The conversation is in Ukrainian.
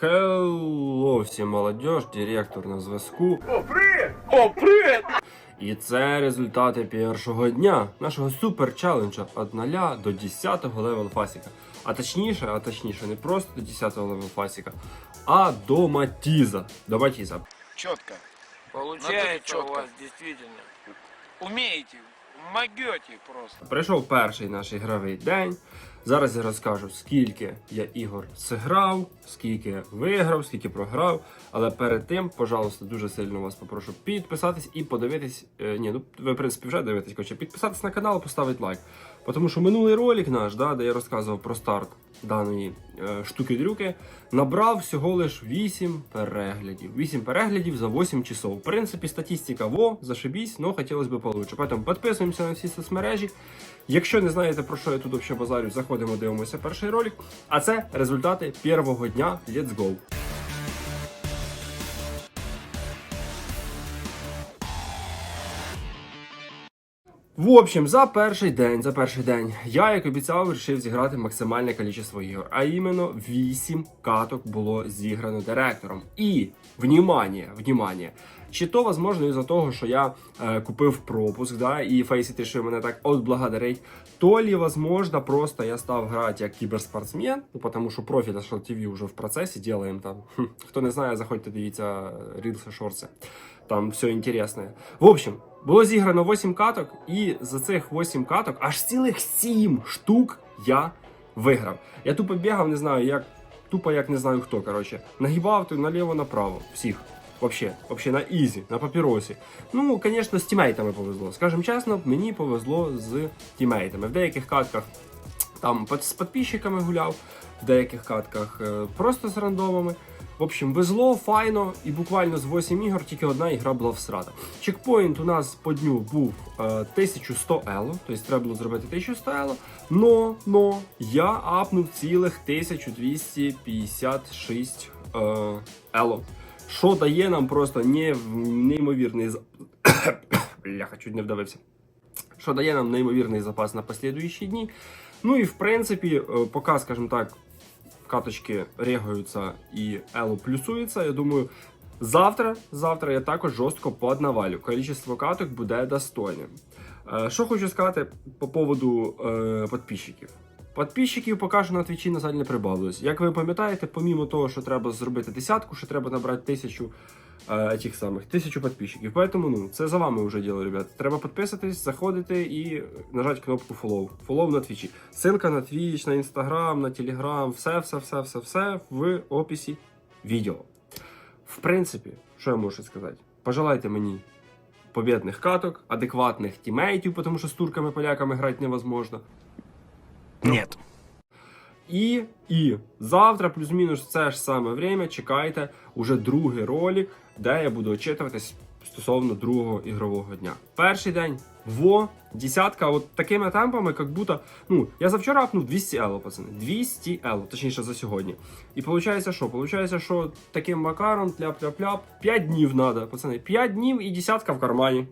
Хелло, всім молодіж, директор на зв'язку. О, привіт! О, привіт! І це результати першого дня нашого супер челенджа від 0 до 10 левел фасіка. А точніше, а точніше, не просто до 10 левел фасіка, а до Матіза. До Матіза. Четко. Получается Надо у вас действительно. Могете просто. Прийшов перший наш ігровий день. Зараз я розкажу, скільки я ігор зіграв, скільки виграв, скільки програв. Але перед тим, пожалуйста, дуже сильно вас попрошу підписатись і подивитись. е, ні, ну ви в принципі вже дивитесь, хоча підписатись на канал, поставити лайк. Тому що минулий ролик наш, да, де я розказував про старт даної е, штуки-дрюки, набрав всього лиш 8 переглядів. 8 переглядів за 8 часов. В принципі, статистика во, зашибісь, но хотілося б получше. Поэтому підписуємося на всі соцмережі. Якщо не знаєте про що я тут взагалі базарю, заходимо, дивимося перший ролик. А це результати першого дня. Let's go! В общем, за перший день, за перший день, я, як обіцяв, вирішив зіграти максимальне кількість ігор. А іменно 8 каток було зіграно директором. І, внимание, внимание, чи то, возможно, із-за того, що я е, купив пропуск, да, і Фейсі рішив мене так отблагодарить, то ли, возможно, просто я став грати як кіберспортсмен, ну, тому що профі National TV вже в процесі, делаем там. Хто не знає, заходьте, дивіться рілси, шорти. Там все інтересне. В общем, було зіграно 8 каток, і за цих 8 каток аж цілих 7 штук я виграв. Я тупо бігав, не знаю, як тупо як не знаю хто. Коротше, нагибав тут наліво направо. Всіх. Вообще, вообще на ізі, на папіросі. Ну, звісно, з тімейтами повезло. Скажем чесно, мені повезло з тімейтами. В деяких катках там з підписчиками гуляв, в деяких катках е, просто з рандомами. В общем, везло, файно, і буквально з 8 ігор тільки одна ігра була всрата. Чекпоінт у нас по дню був е, 1100 ело, тобто треба було зробити 1100 ело. Но, но я апнув цілих 1256 е, ело. Що дає нам просто неймовірний Бляха, чуть не вдавився що дає нам неймовірний запас на послідуючі дні. Ну і в принципі, е, поки, скажімо так, каточки регаються і ело плюсується, я думаю, завтра, завтра я також жорстко поднавалю. Количество каток буде достойним. Е, Що хочу сказати по поводу е, підписчиків. Підписчиків покажу на твічі, на жаль, не прибавилось. Як ви пам'ятаєте, помімо того, що треба зробити десятку, що треба набрати тисячу е, тих самих, тисячу підписчиків. Поэтому, ну, це за вами вже діло, ребят. Треба підписатись, заходити і нажати кнопку follow. Follow на твічі. Ссылка на твіч, на інстаграм, на телеграм, все, все, все, все, все в описі відео. В принципі, що я можу сказати? Пожелайте мені побідних каток, адекватних тімейтів, тому що з турками-поляками грати невозможно. Нет. І, і завтра, плюс-мінус в це ж саме время, чекайте уже другий ролик, де я буду очитуватись стосовно другого ігрового дня. Перший день во, десятка, от такими темпами, як будто, ну, я завчора апнув 200 ело, пацани. 200 ело, точніше за сьогодні. І виходить, що? Получається, що таким макаром, тляп-тляп-тляп, 5 днів треба, пацани. 5 днів і десятка в кармані.